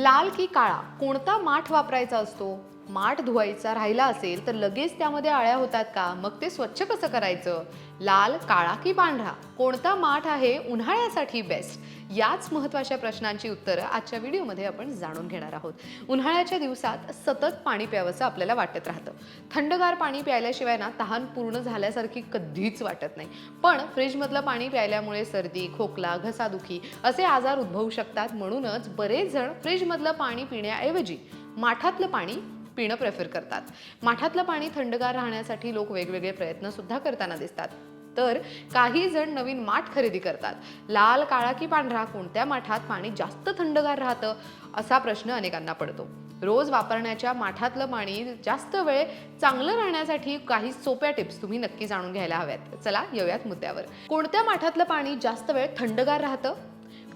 लाल की काळा कोणता माठ वापरायचा असतो? माठ धुवायचा राहिला असेल तर लगेच त्यामध्ये आळ्या होतात का? मग ते स्वच्छ कसं करायचं? लाल काळा की पांढरा? कोणता माठ आहे उन्हाळ्यासाठी बेस्ट याच महत्त्वाच्या प्रश्नांची उत्तरं आजच्या व्हिडिओमध्ये आपण जाणून घेणार आहोत. उन्हाळ्याच्या दिवसात सतत पाणी प्यावंसं आपल्याला वाटत राहतं. थंडगार पाणी प्यायल्याशिवाय ना तहान पूर्ण झाल्यासारखी कधीच वाटत नाही. पण फ्रीजमधलं पाणी प्यायल्यामुळे सर्दी खोकला घसादुखी असे आजार उद्भवू शकतात म्हणूनच बरेच जण फ्रीजमधलं पाणी पिण्याऐवजी माठातलं पाणी पिणं प्रेफर करतात. माठातलं पाणी थंडगार राहण्यासाठी लोक वेगवेगळे प्रयत्न सुद्धा करताना दिसतात. तर काही जण नवीन माठ खरेदी करतात. लाल काळा की पांढरा कोणत्या माठात पाणी जास्त थंडगार राहतं असा प्रश्न अनेकांना पडतो. रोज वापरण्याच्या माठातलं पाणी जास्त वेळ चांगलं राहण्यासाठी काही सोप्या टिप्स तुम्ही नक्की जाणून घ्यायला हव्यात. चला येऊयात मुद्द्यावर. कोणत्या माठातलं पाणी जास्त वेळ थंडगार राहतं?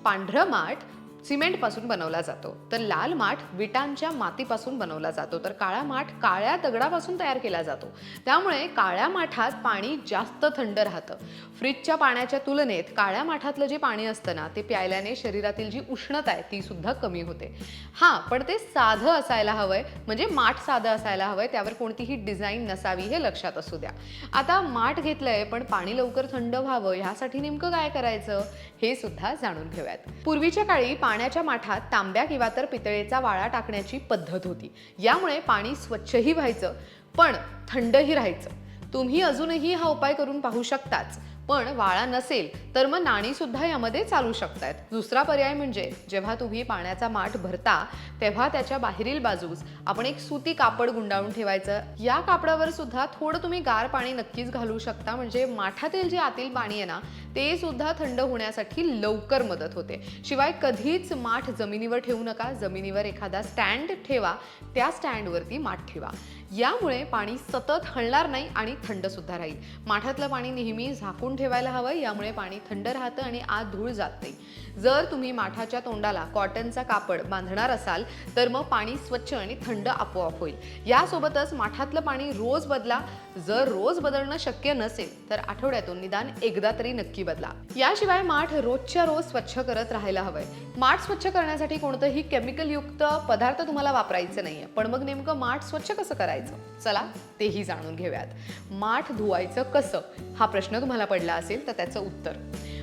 पांढरं माठ सिमेंटपासून बनवला जातो. तर लाल माठ विटांच्या मातीपासून बनवला जातो. तर काळा माठ काळ्या दगडापासून तयार केला जातो. त्यामुळे काळ्या माठात पाणी जास्त थंड राहतं. फ्रीजच्या पाण्याच्या तुलनेत काळ्या माठातलं जे पाणी असतं ना ते प्यायल्याने शरीरातील जी उष्णता आहे ती सुद्धा कमी होते. हां पण ते साधं असायला हवंय म्हणजे माठ साधं असायला हवंय त्यावर कोणतीही डिझाईन नसावी हे लक्षात असू द्या. आता माठ घेतलंय पण पाणी लवकर थंड व्हावं ह्यासाठी नेमकं काय करायचं? हे सुद्धा जाणून घेऊयात. पूर्वीच्या काळी पाण्याच्या माठात तांब्या किंवा तर पितळेचा वाळा टाकण्याची पद्धत होती. यामुळे पाणी स्वच्छही व्हायचं पण थंडही राहायचं. तुम्ही अजूनही हा उपाय करून पाहू शकताच. पण वाळा नसेल तर मग नाणीसुद्धा यामध्ये चालू शकतात. दुसरा पर्याय म्हणजे जेव्हा तुम्ही पाण्याचा माठ भरता तेव्हा त्याच्या बाहेरील बाजूस आपण एक सुती कापड गुंडाळून ठेवायचं. या कापडावर सुद्धा थोडं तुम्ही गार पाणी नक्कीच घालू शकता. म्हणजे माठातील जे आतील पाणी आहे ना ते सुद्धा थंड होण्यासाठी लवकर मदत होते. शिवाय कधीच माठ जमिनीवर ठेवू नका. जमिनीवर एखादा स्टँड ठेवा. त्या स्टँडवरती माठ ठेवा. यामुळे पाणी सतत हलणार नाही आणि थंड सुद्धा राहील. माठातलं पाणी नेहमी झाकून ठेवायला हवं यामुळे पाणी थंड राहतं आणि आत धूळ जात नाही. जर तुम्ही माठाच्या तोंडाला कॉटनचा कापड बांधणार असाल तर मग पाणी स्वच्छ आणि थंड आपोआप होईल. यासोबतच माठातलं पाणी रोज बदला. जर रोज बदलणं शक्य नसेल तर आठवड्यातून निदान एकदा तरी नक्की बदला. याशिवाय माठ रोजच्या रोज स्वच्छ करत राहायला हवंय. माठ स्वच्छ करण्यासाठी कोणतंही केमिकल युक्त पदार्थ तुम्हाला वापरायचं नाहीये. पण मग नेमकं माठ स्वच्छ कसं करायचं? चला तेही जाणून घेऊयात. माठ धुवायचं कसं? हा प्रश्न तुम्हाला पडला असेल तर त्याचं उत्तर.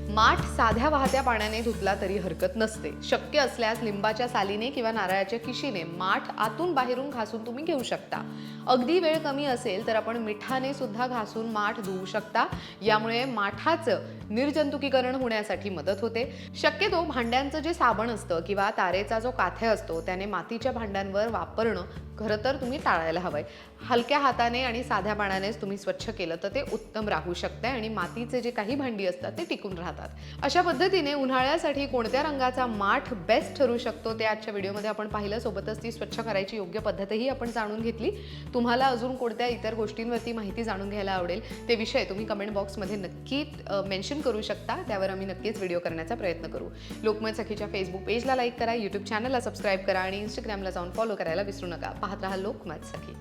माठ साध्या वाहत्या पाण्याने धुतला तरी हरकत नसते. शक्य असल्यास लिंबाच्या सालीने किंवा नारळाच्या किशीने माठ आतून बाहेरून घासून तुम्ही घेऊ शकता. अगदी वेळ कमी असेल तर आपण मिठाने सुद्धा घासून माठ धुवू शकता. यामुळे माठाचं निर्जंतुकीकरण होण्यासाठी मदत होते. शक्यतो भांड्यांचं जे साबण असतं किंवा तारेचा जो काथे असतो त्याने मातीच्या भांड्यांवर वापरणं खरं तर तुम्ही टाळायला हवं आहे हलक्या हाताने आणि साध्या पाण्यानेच तुम्ही स्वच्छ केलं तर ते उत्तम राहू शकते आणि मातीचे जे काही भांडी असतात ते टिकून राहतात. अशा पद्धतीने उन्हाळ्यासाठी कोणत्या रंगाचा माठ बेस्ट ठरू शकतो ते आजच्या व्हिडिओमध्ये आपण पाहिलं. सोबतच ती स्वच्छ करायची योग्य पद्धतही आपण जाणून घेतली. तुम्हाला अजून कोणत्या इतर गोष्टींवरती माहिती जाणून घ्यायला आवडेल ते विषय तुम्ही कमेंट बॉक्समध्ये नक्की मेन्शन करू शकता. त्यावर आम्ही नक्कीच व्हिडिओ करण्याचा प्रयत्न करू. लोकमत सखीच्या फेसबुक पेजला लाईक करा यूट्यूब चॅनलला सबस्क्राईब करा आणि इंस्टाग्रामला जाऊन फॉलो करायला विसरू नका. पाहत राहा लोकमत सखी